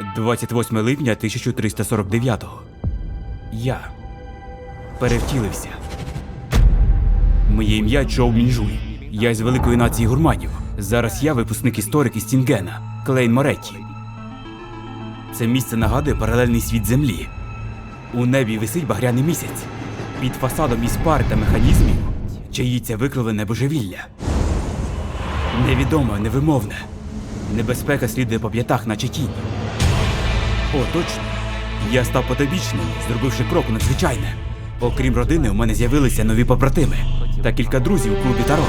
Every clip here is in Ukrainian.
28 липня 1349-го. Я перевтілився. Моє ім'я Джоу Мінжуй. Я із великої нації гурманів. Зараз я випускник історик із Тінгена, Клейн Моретті. Це місце нагадує паралельний світ землі. У небі висить багряний місяць. Під фасадом із пар та механізмів чаїться викривлене божевілля. Невідоме, невимовне. Небезпека слідує по п'ятах, наче тінь. О, точно. Я став подобічним, зробивши крок у надзвичайне. Окрім родини, у мене з'явилися нові побратими та кілька друзів у клубі Таро.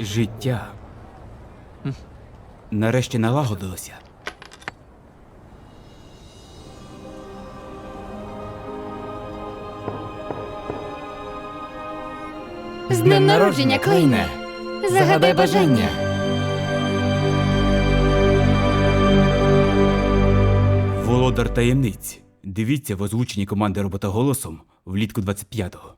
Життя нарешті налагодилося. З днем народження, Клейне! Загадай бажання! Володар таємниць. Дивіться в озвученні команди робота голосом влітку 25-го.